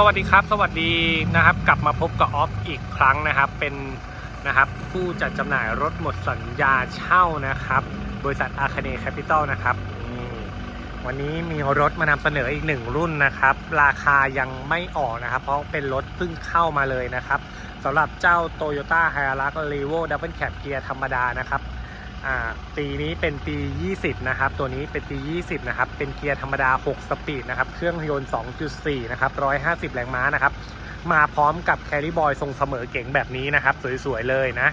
สวัสดีครับ สวัสดีนะครับ กลับมาพบกับออฟอีกครั้งนะครับ เป็นนะครับผู้จัดจำหน่ายรถหมดสัญญาเช่านะครับ บริษัทอาคาเนแคปิตอลนะครับนี่วันนี้มีรถมานำเสนออีกหนึ่งรุ่นนะครับ ราคายังไม่ออกนะครับ เพราะเป็นรถเพิ่งเข้ามาเลยนะครับสำหรับเจ้า Toyota h i l u x r e v o Double Cab เกียร์ธรรมดานะครับ ปีนี้เป็นปี 20 นะครับ ตัวนี้เป็นปี 20 นะครับ เป็นเกียร์ธรรมดา 6 สปีดนะครับ เครื่องยนต์ 2.4 นะครับ 150 แรงม้านะครับ มาพร้อมกับแคริบอยทรงเสมอเก๋งแบบนี้นะครับ สวยๆ เลยนะ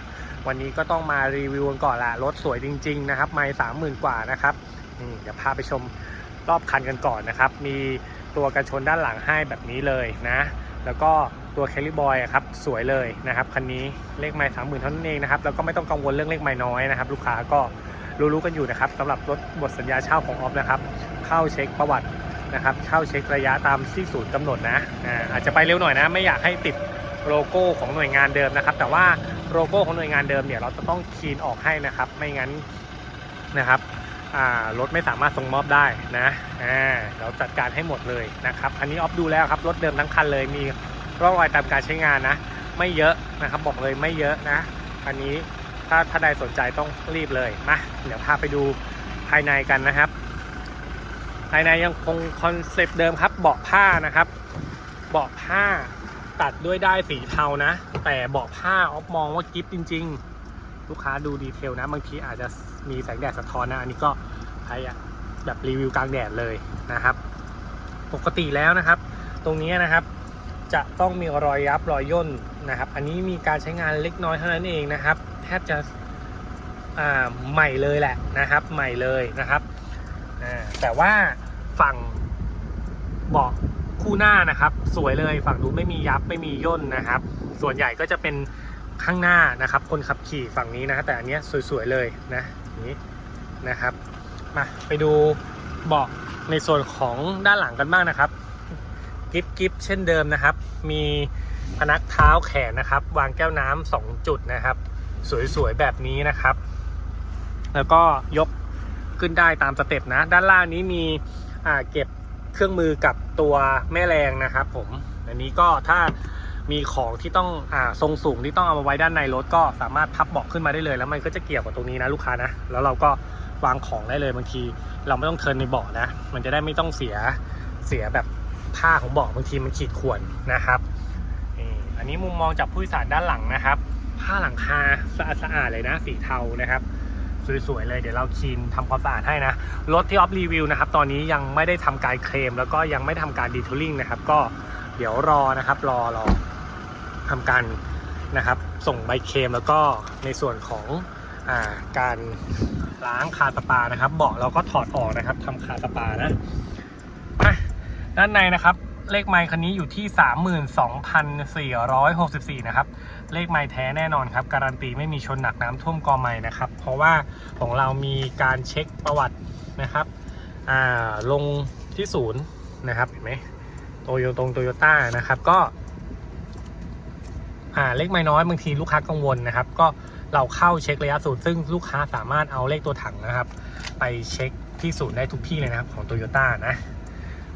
วันนี้ก็ต้องมารีวิวกันก่อนละรถสวยจริง ๆ นะครับ ไม่สามหมื่นกว่านะครับนี่เดี๋ยวพาไปชมรอบคันกันก่อนนะครับ มีตัวกันชนด้านหลังให้แบบนี้เลยนะ แล้วก็ ตัวแคลิบอยครับสวยเลยนะครับคันนี้เลขไม้สามหมื่นเท่านั้นเองนะครับแล้วก็ไม่ต้องกังวลเรื่องเลขไม้น้อยนะครับ ลูกค้าก็รู้ๆกันอยู่นะครับสำหรับรถบทสัญญาเช่าของออฟนะครับ เข้าเช็คประวัตินะครับเข้าเช็คระยะตามที่ศูนย์กำหนดนะอาจจะไปเร็วหน่อยนะ ไม่อยากให้ติดโลโก้ของหน่วยงานเดิมนะครับ แต่ว่าโลโก้ของหน่วยงานเดิมเนี่ยเราจะต้องคีนออกให้นะครับ ไม่งั้นนะครับรถไม่สามารถส่งมอบได้นะเราจัดการให้หมดเลยนะครับ อันนี้ออฟดูแล้วครับ รถเดิมทั้งคันเลยมี ร่องรอยตามการใช้งานนะ ไม่เยอะนะครับบอกเลยไม่เยอะนะอันนี้ถ้าถ้าใดสนใจต้องรีบเลยมาเดี๋ยวพาไปดูภายในกันนะครับ ภายในยังคงคอนเซปต์เดิมครับเบาะผ้านะครับเบาะผ้าตัดด้วยได้สีเทานะ แต่เบาะผ้าออฟมองว่ากิฟจริง ๆ ลูกค้าดูดีเทลนะบางทีอาจจะมีแสงแดดสะท้อนนะ อันนี้ก็ใครอะแบบรีวิวกลางแดดเลยนะครับ ปกติแล้วนะครับ ตรงนี้นะครับ จะต้องมีรอยยับรอยย่นนะครับ อันนี้มีการใช้งานเล็กน้อยเท่านั้นเองนะครับ แทบจะใหม่เลยแหละนะครับ ใหม่เลยนะครับ แต่ว่าฝั่งเบาะคู่หน้านะครับ สวยเลยฝั่งดูนไม่มียับไม่มีย่นนะครับ ส่วนใหญ่ก็จะเป็นข้างหน้านะครับ คนขับขี่ฝั่งนี้นะแต่อันนี้สวยๆเลยนะนี้นะครับมาไปดูเบาะในส่วนของด้านหลังกันบ้างนะครับ กิฟกิฟเช่นเดิมนะครับ มีพนักเท้าแขนนะครับ วางแก้วน้ำสองจุดนะครับ สวยๆแบบนี้นะครับ แล้วก็ยกขึ้นได้ตามสเต็ปนะ ด้านล่างนี้มีเก็บเครื่องมือกับตัวแม่แรงนะครับผมอันนี้ก็ถ้ามีของที่ต้องอ่าทรงสูงที่ต้องเอามาไว้ด้านในรถก็สามารถพับเบาะขึ้นมาได้เลย แล้วมันก็จะเกี่ยวกับตรงนี้นะลูกค้านะ แล้วเราก็วางของได้เลยบางที เราไม่ต้องเทินในเบาะนะ มันจะได้ไม่ต้องเสียเสียแบบ ผ้าของเบาะบางทีมันขีดข่วนนะครับอันนี้มุมมองจากผู้โดยสารด้านหลังนะครับ ผ้าหลังคาสะอาดสะอาดเลยนะสีเทานะครับสวยๆเลยเดี๋ยวเราคลีนทำความสะอาดให้นะ รถที่ออฟรีวิวนะครับ ตอนนี้ยังไม่ได้ทำการเคลม แล้วก็ยังไม่ทำการดีทูลิ่งนะครับ ก็เดี๋ยวรอนะครับ รอรอทำการนะครับ ส่งใบเคลมแล้วก็ในส่วนของอาการล้างคาสปานะครับ เบาะเราก็ถอดออกนะครับทำคาสปานะ ด้านในนะครับ เลขไมค์คันนี้อยู่ที่ 32,464 นะครับ เลขไม้แท้แน่นอนครับ การันตีไม่มีชนหนักน้ำท่วมกอไม้นะครับ เพราะว่าของเรามีการเช็คประวัตินะครับลงที่ศูนย์นะครับ เห็นไหมโตโยตงโตโยต้านะครับก็เลขไม้น้อยบางทีลูกค้ากังวลนะครับ ก็เราเข้าเช็คระยะศูนย์ซึ่งลูกค้าสามารถเอาเลขตัวถังนะครับ ไปเช็คที่ศูนย์ได้ทุกที่เลยนะครับของโตโยต้านะ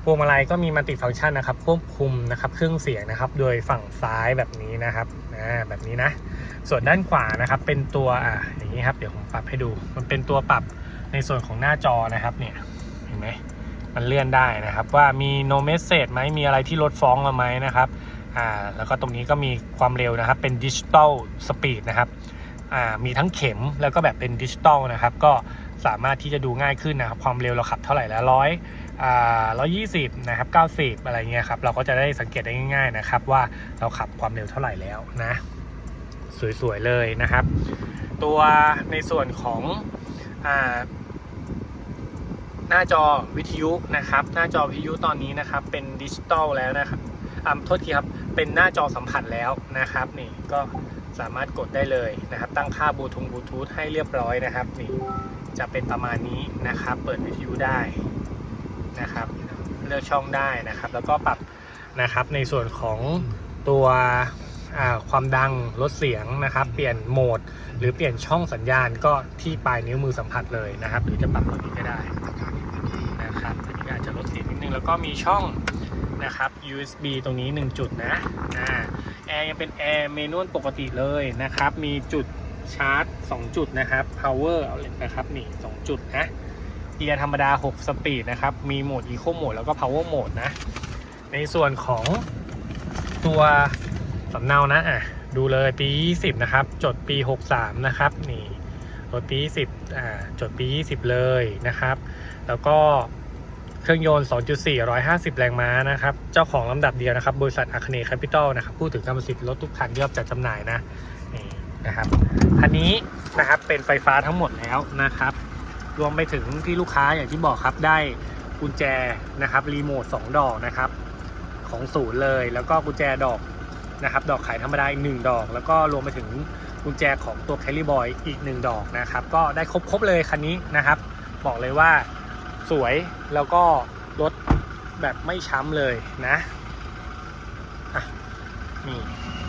วงมาลัยก็มีมัลติฟังก์ชันนะครับควบคุมนะครับเครื่องเสียงนะครับ โดยฝั่งซ้ายแบบนี้นะครับอ่าแบบนี้นะ ส่วนด้านขวานะครับเป็นตัวอ่าอย่างนี้ครับเดี๋ยวผมปรับให้ดู มันเป็นตัวปรับในส่วนของหน้าจอนะครับเนี่ยเห็นไหมมันเลื่อนได้นะครับ ว่ามี no message ไหมมีอะไรที่ลดฟ้องมาไหมนะครับอ่าแล้วก็ตรงนี้ก็มีความเร็วนะครับเป็นดิจิตอลสปีดนะครับอ่ามีทั้งเข็มแล้วก็แบบเป็นดิจิตอลนะครับ ก็สามารถที่จะดูง่ายขึ้นนะครับ ความเร็วเราขับเท่าไหร่แล้วร้อย อ่าร้อยยี่สิบนะครับเก้าสิบอะไรเงี้ยครับ เราก็จะได้สังเกตได้ง่าย ๆนะครับ ว่าเราขับความเร็วเท่าไหร่แล้วนะ สวยๆเลยนะครับ ตัวในส่วนของอาหน้าจอวิทยุนะครับ หน้าจอวิทยุตอนนี้นะครับ เป็นดิจิตอลแล้วนะครับอ่าโทษทีครับ เป็นหน้าจอสัมผัสแล้วนะครับ นี่ก็สามารถกดได้เลยนะครับ ตั้งค่าบลูทูธบลูทูธให้เรียบร้อยนะครับ นี่จะเป็นประมาณนี้นะครับ เปิดวิทยุได้ นะครับ เลือกช่องได้นะครับ แล้วก็ปรับนะครับในส่วนของตัวอ่าความดังลดเสียงนะครับ เปลี่ยนโหมด หรือเปลี่ยนช่องสัญญาณก็ที่ปลายนิ้วมือสัมผัสเลยนะครับ หรือจะปรับตรงนี้ก็ได้นะครับอันนี้ก็อาจจะลดเสียงนิดนึงแล้วก็มีช่องนะครับ USB ตรงนี้ 1 จุดนะอ่าแอร์ยังเป็นแอร์เมนวลปกติเลยนะครับ มีจุดชาร์จ 2 จุดนะครับ power outlet นะครับนี่ 2 จุดนะ เกียร์ธรรมดา 6 สปีดนะครับ มีโหมด eco mode แล้วก็ power mode นะ ในส่วนของตัวสำเนานะอะดูเลยปี 20 นะครับ จดปี 63 นะครับนี่รถปี 20อ่าจดปี 20 เลยนะครับ แล้วก็เครื่องยนต์ 2.4 150 แรงม้านะครับ เจ้าของลำดับเดียวนะครับ บริษัทอาคเนย์แคปิตอลนะครับ พูดถึงกรรมสิทธิ์รถทุกคันที่รับจัดจำหน่ายนะนี่นะครับ คันนี้นะครับเป็นไฟฟ้าทั้งหมดแล้วนะครับ รวมไปถึงที่ลูกค้าอย่างที่บอกครับได้กุญแจนะครับรีโมท2ดอกนะครับของศูนย์เลย แล้วก็กุญแจดอกนะครับดอกขายธรรมดาอีกหนึ่งดอก แล้วก็รวมไปถึงกุญแจของตัวแคลรี่บอยอีกหนึ่งดอกนะครับ ก็ได้ครบครบเลยคันนี้นะครับ บอกเลยว่าสวยแล้วก็รถแบบไม่ช้ำเลยนะอะนี่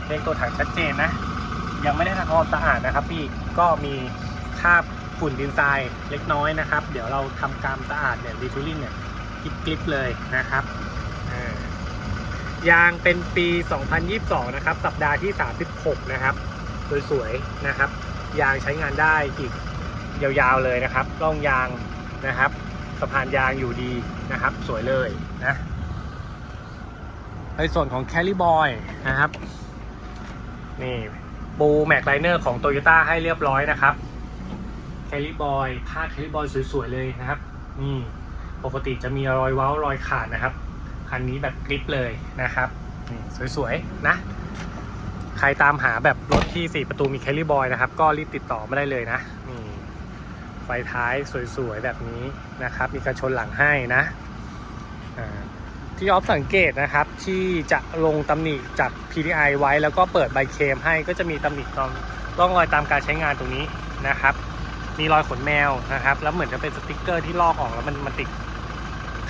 เลขตัวถังชัดเจนนะ ยังไม่ได้ทำความสะอาดนะครับพี่ก็มีคราบ ฝุ่นดินทรายเล็กน้อยนะครับ เดี๋ยวเราทำการสะอาดเนี่ยดีทูลินเนี่ยกลิบๆเลยนะครับยางเป็นปี 2022 นะครับ สัปดาห์ที่ 36 นะครับ สวยๆนะครับ ยางใช้งานได้อีกยาวๆเลยนะครับร่องยางนะครับสะพานยางอยู่ดีนะครับ สวยเลยนะในส่วนของแคล r ี b บอยนะครับ นี่ปูแม็กไลเนอร์ของโตโยต้าให้เรียบร้อยนะครับ แคล r ี b บอยผ้าแคล r ี b บอยสวยๆเลยนะครับ นี่ปกติจะมีรอยเว้ารอยขาดนะครับ คันนี้แบบกริปเลยนะครับนี่สวยๆนะ ใครตามหาแบบรถที่ 4 ประตูมีแคล r ี b บอยนะครับ ก็รีบติดต่อมาได้เลยนะนี่ไฟท้ายสวยๆแบบนี้นะครับ มีกระชนหลังให้นะอ่าที่ออฟสังเกตนะครับที่จะลงตำหนิจาก PDI ไว้แล้วก็เปิดใบเคมให้ก็จะมีตำหนิตอนร่องรอยตามการใช้งานตรงนี้นะครับ มีรอยขนแมวนะครับ แล้วเหมือนจะเป็นสติกเกอร์ที่ลอกออกแล้วมันมันติด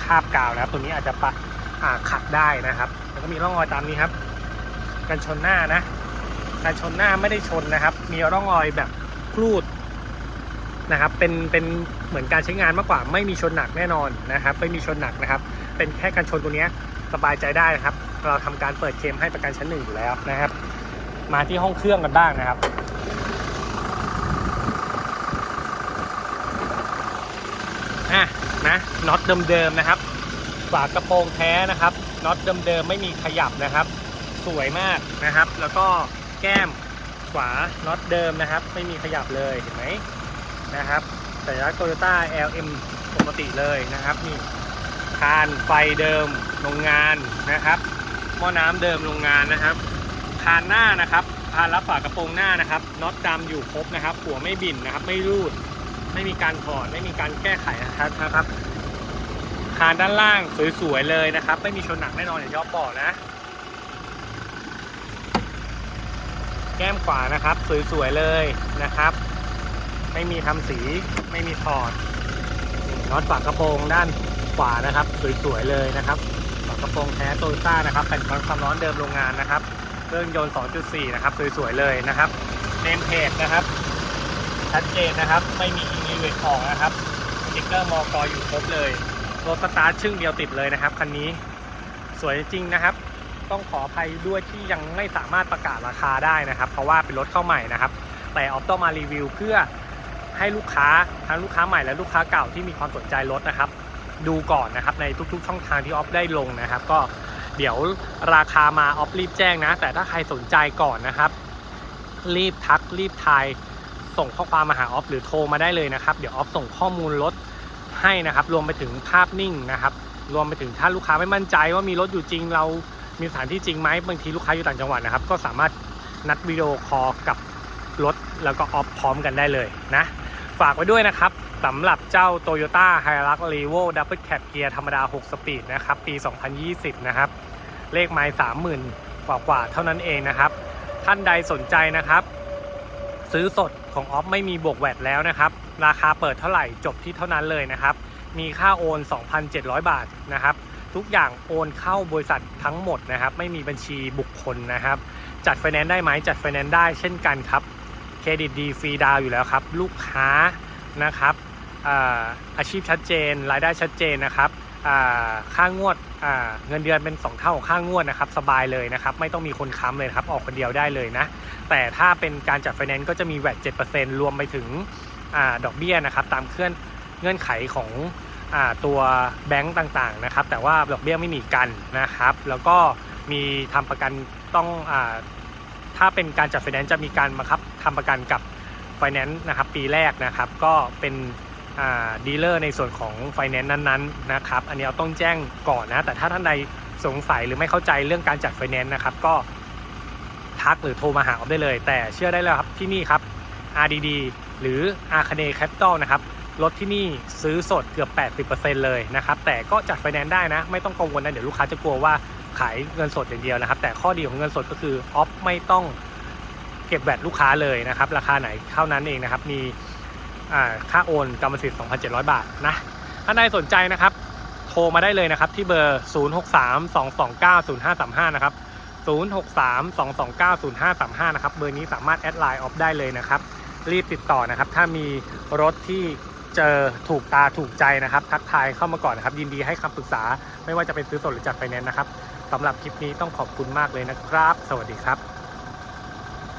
คาบกาวนะครับ ตัวนี้อาจจะปะอ่าขัดได้นะครับ แล้วก็มีร่องรอยตามนี้ครับ กันชนหน้านะการชนหน้าไม่ได้ชนนะครับ มีร่องรอยแบบครูดนะครับ เป็นเป็นเหมือนการใช้งานมากกว่า ไม่มีชนหนักแน่นอนนะครับ ไม่มีชนหนักนะครับ เป็นแค่การชนตัวนี้สบายใจได้นะครับ เราทำการเปิดเคมให้ประกันชั้นหนึ่งอยู่แล้วนะครับ มาที่ห้องเครื่องกันบ้างนะครับ อะ นะน็อตเดิมๆนะครับ ฝากระโปรงแท้นะครับน็อตเดิมๆไม่มีขยับนะครับ สวยมากนะครับ แล้วก็แก้มขวาน็อตเดิมนะครับ ไม่มีขยับเลยเห็นไหมนะครับสัญลักษณ์โตโยต้า LM ปกติเลยนะครับนี่คานไฟเดิมโรงงานนะครับหม้อน้ำเดิมโรงงานนะครับคานหน้านะครับคานรับฝากระโปรงหน้านะครับน็อตดำอยู่ครบนะครับ หัวไม่บิ่นนะครับ ไม่รูด ไม่มีการถอดไม่มีการแก้ไขนะครับนะครับ คานด้านล่างสวยๆเลยนะครับ ไม่มีชนหนักแน่นอนอย่างที่อ๊อฟบอกนะ แก้มขวานะครับสวยๆเลยนะครับ ไม่มีทำสีไม่มีถอดน็อตฝากระโปรงด้านขวานะครับ สวยๆเลยนะครับฝากระโปรงแท้โตโยต้านะครับเป็นความร้อนเดิมโรงงานนะครับเครื่องยนต์ 2.4 นะครับ สวย ๆ เลยนะครับเนมเพจนะครับ ชัดเจนนะครับ ไม่มี อินเวทออกนะครับสติ๊กเกอร์มอกออยู่ครบเลยรถสตาร์ทชึ่งเดียวติดเลยนะครับคันนี้สวยจริงนะครับ ต้องขออภัยด้วยที่ยังไม่สามารถประกาศราคาได้นะครับ เพราะว่าเป็นรถเข้าใหม่นะครับ แต่ออฟต้องมารีวิวเพื่อให้ลูกค้าทั้งลูกค้าใหม่และลูกค้าเก่าที่มีความสนใจรถนะครับ ดูก่อนนะครับในทุกๆ ช่องทางที่ออฟได้ลงนะครับ ก็เดี๋ยวราคามาออฟรีบแจ้งนะ แต่ถ้าใครสนใจก่อนนะครับ รีบทักรีบทาย ส่งข้อความมาหาออฟหรือโทรมาได้เลยนะครับ เดี๋ยวออฟส่งข้อมูลรถให้นะครับ รวมไปถึงภาพนิ่งนะครับ รวมไปถึงถ้าลูกค้าไม่มั่นใจว่ามีรถอยู่จริงเรามีสถานที่จริงไหมบางทีลูกค้าอยู่ต่างจังหวัดนะครับ ก็สามารถนัดวิดีโอคอลกับรถแล้วก็ออฟพร้อมกันได้เลยนะ ฝากไว้ด้วยนะครับสำหรับเจ้า Toyota h i l u x r e v o Double Cab เกียร์ธรรมดา 6 สปีดนะครับ ปี 2020 นะครับ เลขไมล์30,000 กว่ากว่าๆเท่านั้นเองนะครับ ท่านใดสนใจนะครับ ซื้อสด ของออฟไม่มีบวกแวดแล้วนะครับ ราคาเปิดเท่าไหร่จบที่เท่านั้นเลยนะครับ มีค่าโอน 2,700 บาทนะครับ ทุกอย่างโอนเข้าบริษัททั้งหมดนะครับ ไม่มีบัญชีบุคคลนะครับ จัดไฟแนนซ์ได้ไหมจัดไฟแนนซ์ได้เช่นกันครับเครดิตดีฟรีดาวอยู่แล้วครับ ลูกค้านะครับอาอาชีพชัดเจน รายได้ชัดเจนนะครับค่างวดเงินเดือนเป็น 2 เท่าของค่างวดนะครับ สบายเลยนะครับ ไม่ต้องมีคนค้ำเลยครับ ออกคนเดียวได้เลยนะ แต่ถ้าเป็นการจัดไฟแนนซ์ก็จะมีแวด7%รวมไปถึงอดอกเบี้ยนะครับตามเคลื่อนเงื่อนไขของอตัวแบงก์ต่างๆนะครับ แต่ว่าดอกเบี้ยไม่หนีกันนะครับ แล้วก็มีทำประกันต้องอถ้าเป็นการจัดไฟแนนซ์จะมีการบังคับทำประกันกับไฟแนนซ์นะครับปีแรกนะครับก็เป็นดีลเลอร์ในส่วนของไฟแนนซ์นั้นๆนะครับ อันนี้เราต้องแจ้งก่อนนะ แต่ถ้าท่านใดสงสัยหรือไม่เข้าใจเรื่องการจัดไฟแนนซ์นะครับ ก็ ทักหรือโทรมาหาออฟได้เลย แต่เชื่อได้แล้วครับที่นี่ครับ RDD หรือ a r c a n e Capital นะครับรถที่นี่ซื้อสดเกือบ 80%เลยนะครับ แต่ก็จัดไฟแนนซ์ได้นะ ไม่ต้องกังวลนะ เดี๋ยวลูกค้าจะกลัวว่าขายเงินสดอย่างเดียวนะครับ แต่ข้อดีของเงินสดก็คือออฟไม่ต้องเก็บแบตลูกค้าเลยนะครับ ราคาไหนเท่านั้นเองนะครับ มีค่าโอนกรรมสิทธิ์ 2,700 บาทนะ ถ้าใดสนใจนะครับ โทรมาได้เลยนะครับ ที่เบอร์ 0632290535 นะครับ 0632290535 นะครับ เบอร์นี้สามารถแอดไลน์ออฟได้เลยนะครับ รีบติดต่อนะครับ ถ้ามีรถที่เจอถูกตาถูกใจนะครับ ทักทายเข้ามาก่อนนะครับ ยินดีให้คำปรึกษา ไม่ว่าจะเป็นซื้อสดหรือจัดไฟแนนซ์นะครับสำหรับคลิปนี้ต้องขอบคุณมากเลยนะครับ สวัสดีครับ